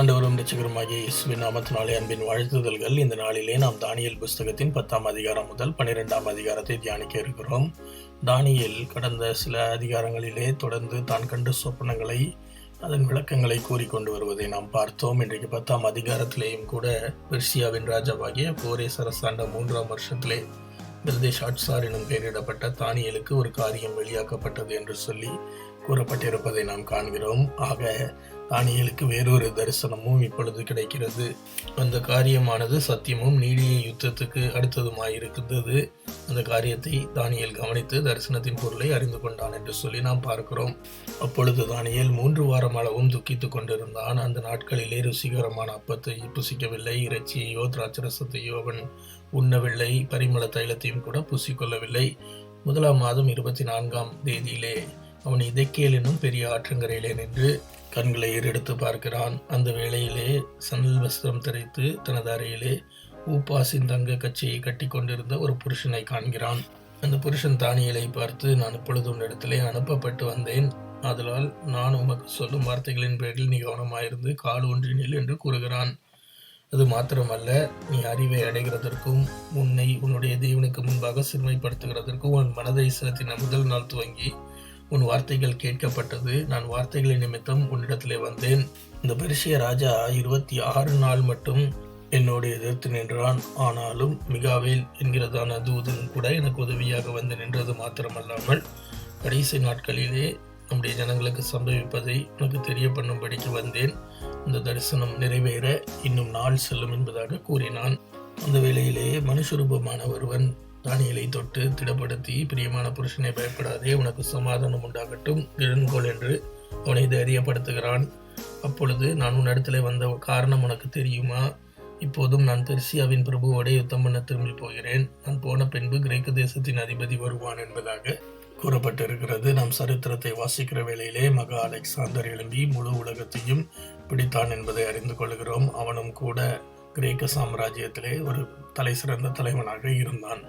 அண்டவரும் ரசிகருமாகிய இஸ்வின் நாமத்தினாலே அன்பின் வாழ்த்துதல்கள். இந்த நாளிலே நாம் தானியல் புஸ்தகத்தின் பத்தாம் அதிகாரம் முதல் பன்னிரெண்டாம் அதிகாரத்தை தியானிக்க இருக்கிறோம். தானியல் கடந்த சில அதிகாரங்களிலே தொடர்ந்து தான் கண்ட சொப்பனங்களை அதன் விளக்கங்களை கூறிக்கொண்டு வருவதை நாம் பார்த்தோம். இன்றைக்கு பத்தாம் அதிகாரத்திலேயும் கூட பெர்சியாவின் ராஜாவாகிய கோரேஸ் அரசாண்ட மூன்றாம் வருஷத்திலே பிரதேஷ் ஆட்சார் எனும் பெயரிடப்பட்ட தானியலுக்கு ஒரு காரியம் வெளியாக்கப்பட்டது என்று சொல்லி கூறப்பட்டிருப்பதை நாம் காண்கிறோம். ஆக தானியலுக்கு வேறொரு தரிசனமும் இப்பொழுது கிடைக்கிறது. அந்த காரியமானது சத்தியமும் நீடிய யுத்தத்துக்கு அடுத்ததுமாயிருக்கின்றது. அந்த காரியத்தை தானியல் கவனித்து தரிசனத்தின் பொருளை அறிந்து கொண்டான் என்று சொல்லி நாம் பார்க்கிறோம். அப்பொழுது தானியல் மூன்று வாரம் அளவும் துக்கித்துக் கொண்டிருந்தான். அந்த நாட்களிலே ருசிகரமான அப்பத்தை புசிக்கவில்லை. இறைச்சியையோ திராட்சரசத்தையோ அவன் உண்ணவில்லை. பரிமள தைலத்தையும் கூட பூசிக்கொள்ளவில்லை. முதலாம் மாதம் இருபத்தி நான்காம் தேதியிலே அவன் இதைக்கேல் என்னும் பெரிய ஆற்றங்கரையிலே நின்று கண்களை ஏறெடுத்து பார்க்கிறான். அந்த வேளையிலே சணல் வஸ்திரம் தெரித்து தனது அறையிலே ஊப்பாசின் தங்க கட்சியை கட்டி கொண்டிருந்த ஒரு புருஷனை காண்கிறான். அந்த புருஷன் தானியலை பார்த்து நான் இப்பொழுது உன்னிடத்திலே அனுப்பப்பட்டு வந்தேன். ஆதலால் நான் உமக்கு சொல்லும் வார்த்தைகளின் பேரில் நீ கவனமாயிருந்து கால் ஒன்றினில் என்று கூறுகிறான். அது மாத்திரமல்ல நீ அறிவை அடைகிறதற்கும் உன்னை உன்னுடைய தேவனுக்கு முன்பாக சிறுமைப்படுத்துகிறதற்கும் உன் மனதை செலுத்தின முதல் நாள் துவங்கி உன் வார்த்தைகள் கேட்கப்பட்டது. நான் வார்த்தைகளின் நிமித்தம் உன்னிடத்திலே வந்தேன். இந்த பெருசிய ராஜா இருபத்தி ஆறு நாள் மட்டும் என்னோடு எதிர்த்து நின்றான். ஆனாலும் மிகாவேல் என்கிறதான தூதன் கூட எனக்கு உதவியாக வந்து நின்றது மாத்திரமல்லாமல் கடைசி நாட்களிலே நம்முடைய ஜனங்களுக்கு சம்பவிப்பதை உனக்கு தெரிய பண்ணும்படிக்கு வந்தேன். இந்த தரிசனம் நிறைவேற இன்னும் நாள் செல்லும் என்பதாக கூறினான். அந்த வேளையிலேயே மனுஷரூபமான ஒருவன் தானியலை தொட்டு திடப்படுத்தி பிரியமான புருஷனை பயப்படாதே உனக்கு சமாதானம் உண்டாகட்டும். எழுன்கோள் என்று அவனை தைரியப்படுத்துகிறான். அப்பொழுது நான் உன்னிடத்திலே வந்த காரணம் உனக்கு தெரியுமா? இப்போதும் நான் பெர்சியாவின் பிரபுவோட யுத்தம் பண்ண திரும்பி போகிறேன். நான் போன பின்பு கிரேக்க தேசத்தின் அதிபதி வருவான் என்பதாக கூறப்பட்டிருக்கிறது. நாம் சரித்திரத்தை வாசிக்கிற வேளையிலே மகா அலெக்சாந்தர் எழும்பி முழு உலகத்தையும் பிடித்தான் என்பதை அறிந்து கொள்கிறோம். அவனும் கூட கிரேக்க சாம்ராஜ்யத்திலே ஒரு தலை சிறந்த தலைவனாக இருந்தான்.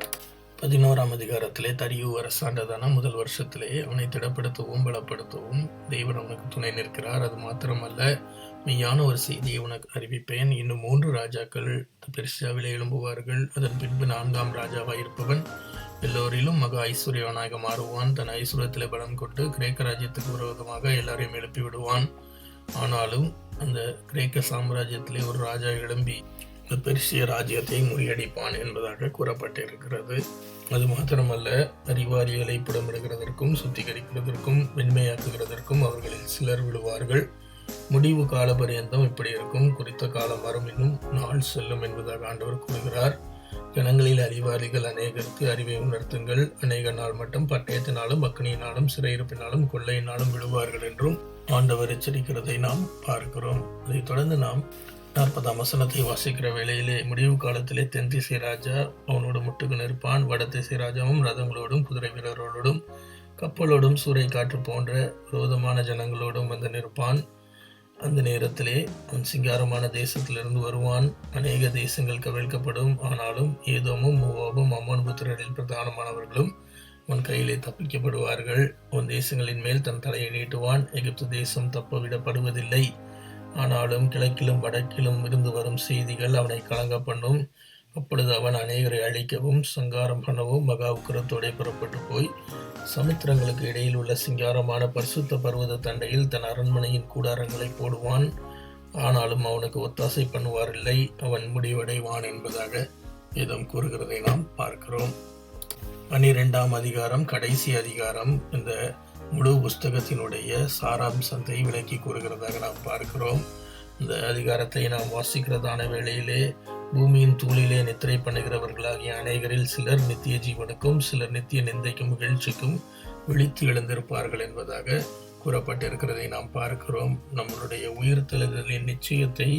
பதினோராம் அதிகாரத்திலே தரியு அரசாண்டதான முதல் வருஷத்திலே அவனை திடப்படுத்தவும் பலப்படுத்தவும் தெய்வன் அவனுக்கு துணை நிற்கிறார். அது மாத்திரமல்ல மெய்யான ஒரு செய்தியை உனக்கு அறிவிப்பேன். இன்னும் மூன்று ராஜாக்கள் பெருசாவிலே எழும்புவார்கள். அதன் பின்பு நான்காம் ராஜாவாக இருப்பவன் எல்லோரிலும் மக ஐஸ்வர்யவனாக மாறுவான். தன் ஐஸ்வரத்தில் பலம் கொண்டு கிரேக்க ராஜ்யத்துக்கு விரோதமாக எல்லாரையும் எழுப்பி விடுவான் ஆனாலும் அந்த கிரேக்க சாம்ராஜ்யத்திலே ஒரு ராஜா எழும்பி இந்த பெருசிய ராஜ்யத்தை முறியடிப்பான் என்பதாக கூறப்பட்டிருக்கிறது. அது மாத்திரமல்ல அறிவாளிகளை புடமிடுகிறதற்கும் சுத்திகரிக்கிறதற்கும் வெண்மையாக்குகிறதற்கும் அவர்களில் சிலர் விழுவார்கள். முடிவு கால பரியந்தம் இப்படி இருக்கும். குறித்த காலம் வரும் இன்னும் நாள் செல்லும் என்பதாக ஆண்டவர் கூறுகிறார். ஜனங்களில் அறிவாளிகள் அநேகருக்கு அறிவை உணர்த்துங்கள். அநேக நாள் மட்டும் பட்டயத்தினாலும் அக்னியினாலும் சிறையிருப்பினாலும் கொள்ளையினாலும் விழுவார்கள் என்றும் ஆண்டவர் எச்சரிக்கிறதை நாம் பார்க்கிறோம். அதைத் தொடர்ந்து நாம் நாற்பதாம் வசனத்தை வாசிக்கிற வேளையிலே முடிவு காலத்திலே தென் திசை ராஜா அவனோடு முட்டுக்கு நிற்பான். வட திசை ராஜாவும் ரதங்களோடும் குதிரை வீரர்களோடும் கப்பலோடும் சூறை காற்று போன்ற விரோதமான ஜனங்களோடும் வந்து நிற்பான். அந்த நேரத்திலே அவன் சிங்காரமான தேசத்திலிருந்து வருவான். அநேக தேசங்கள் கவிழ்க்கப்படும். ஆனாலும் ஏதோமும் மூவாபும் அம்மன் புத்திரரில் பிரதானமானவர்களும் அவன் கையிலே தப்பிக்கப்படுவார்கள். அவன் தேசங்களின் மேல் தன் தலையை நீட்டுவான். எகிப்து தேசம் தப்ப விடப்படுவதில்லை. ஆனாலும் கிழக்கிலும் வடக்கிலும் இருந்து வரும் செய்திகள் அவனை கலங்க பண்ணும் அப்பொழுது அவன் அநேகரை அழிக்கவும் சங்காரம் பண்ணவும் மகா உக்கிரத்தோடே புறப்பட்டு போய் சமுத்திரங்களுக்கு இடையில் உள்ள சிங்காரமான பரிசுத்த பர்வத தண்டையில் தன் அரண்மனையின் கூடாரங்களை போடுவான். ஆனாலும் அவனுக்கு ஒத்தாசை பண்ணுவாரில்லை. அவன் முடிவடைவான் என்பதாக வேதம் கூறுகிறதை நாம் பார்க்கிறோம். பன்னிரெண்டாம் அதிகாரம் கடைசி அதிகாரம். இந்த முழு புஸ்தகத்தினுடைய சாராம்சத்தை விளக்கி கூறுகிறதாக நாம் பார்க்கிறோம். இந்த அதிகாரத்தை நாம் வாசிக்கிறதான வேளையிலே பூமியின் தூளிலே நித்திரை பண்ணுகிறவர்களாகிய அநேகரில் சிலர் நித்திய ஜீவனுக்கும் சிலர் நித்திய நிந்தைக்கும் மகிழ்ச்சிக்கும் விழித்து எழுந்திருப்பார்கள் என்பதாக கூறப்பட்டிருக்கிறதை நாம் பார்க்கிறோம். நம்மளுடைய உயிர் தெளிதலின் நிச்சயத்தை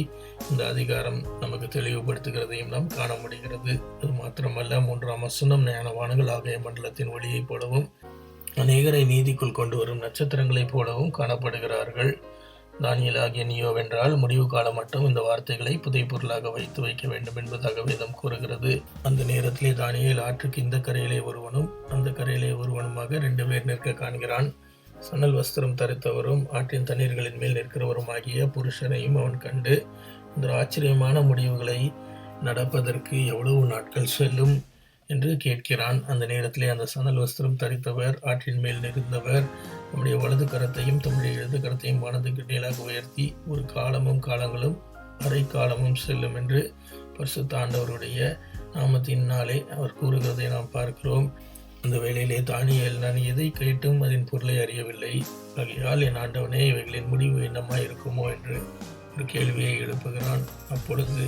இந்த அதிகாரம் நமக்கு தெளிவுபடுத்துகிறதையும் நாம் காண முடிகிறது. அது மாத்திரமல்ல மூன்றாம் வசனம் ஞானவான்கள் ஆகிய மண்டலத்தின் ஒளியைப் போலவும் அநேகரை நீதிக்குள் கொண்டு வரும் நட்சத்திரங்களைப் போலவும் காணப்படுகிறார்கள். தானியல் ஆகிய நியோவென்றால் முடிவு காலம் மட்டும் இந்த வார்த்தைகளை புதை பொருளாக வைத்து வைக்க வேண்டும் என்பதாக வேதம் கூறுகிறது. அந்த நேரத்திலே தானியல் ஆற்றுக்கு இந்த கரையிலே ஒருவனும் அந்த கரையிலே ஒருவனுமாக ரெண்டு பேர் நிற்க காண்கிறான். சணல் வஸ்திரம் தரித்தவரும் ஆற்றின் தண்ணீர்களின் மேல் நிற்கிறவருமாகிய புருஷனையும் அவன் கண்டு இந்த ஆச்சரியமான முடிவுகளை நடப்பதற்கு எவ்வளவு நாட்கள் செல்லும்? என்று கேட்கிறான். அந்த நேரத்திலே அந்த சணல் வஸ்திரம் தரித்தவர் ஆற்றின் மேல் நிறுந்தவர் நம்முடைய வலது கரத்தையும் தம்முடைய இடது கரத்தையும் வானத்துக்கு மேலாக உயர்த்தி ஒரு காலமும் காலங்களும் அரை காலமும் செல்லும் என்று பரிசு தாண்டவருடைய நாமத்தினாலே அவர் கூறுகிறதை நாம் பார்க்கிறோம். அந்த வேளையிலே தானியல் நான் எதை கேட்டும் அதன் பொருளை அறியவில்லை. ஆகையால் என் ஆண்டவனே இவைகளின் முடிவு என்னமாய் இருக்குமோ என்று ஒரு கேள்வியை எழுப்புகிறான். அப்பொழுது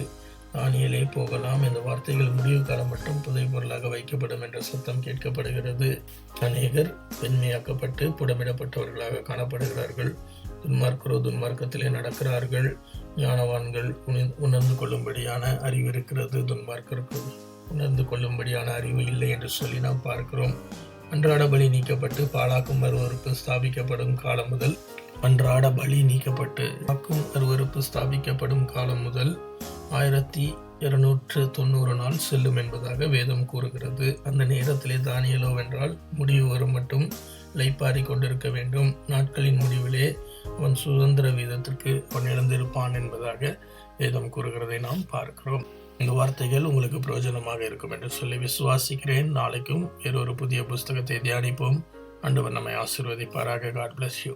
ஆணியிலே போகலாம். இந்த வார்த்தைகள் முடிவு காலம் மட்டும் புதை பொருளாக வைக்கப்படும் என்ற சத்தம் கேட்கப்படுகிறது. அநேகர் பெண்மையாக்கப்பட்டு புடமிடப்பட்டவர்களாக காணப்படுகிறார்கள். துன்மார்க்கரோ துன்மார்க்கத்திலே நடக்கிறார்கள். ஞானவான்கள் உணர்- உணர்ந்து கொள்ளும்படியான அறிவு இருக்கிறது. துன்மார்க்கருக்கு உணர்ந்து கொள்ளும்படியான அறிவு இல்லை என்று சொல்லி நாம் பார்க்கிறோம். அன்றாட பலி நீக்கப்பட்டு பாலாக்கும் அருவறுப்பு ஸ்தாபிக்கப்படும் காலம் முதல் அன்றாட பலி நீக்கப்பட்டு பாக்கும் அருவறுப்பு ஸ்தாபிக்கப்படும் காலம் முதல் ஆயிரத்தி இருநூற்று தொண்ணூறு நாள் செல்லும் என்பதாக வேதம் கூறுகிறது. அந்த நேரத்திலே தானியலோ வென்றால் முடிவு வரும் மட்டும் லைப்பாரி கொண்டிருக்க வேண்டும். நாட்களின் முடிவிலே அவன் சுதந்திர வீதத்திற்கு அவன் இழந்திருப்பான் என்பதாக வேதம் கூறுகிறதை நாம் பார்க்கிறோம். இந்த வார்த்தைகள் உங்களுக்கு பிரயோஜனமாக இருக்கும் என்று சொல்லி விசுவாசிக்கிறேன். நாளைக்கும் வேறொரு புதிய புஸ்தகத்தை தியானிப்போம். அன்று நம்மை ஆசிர்வதிப்பாராக. God bless you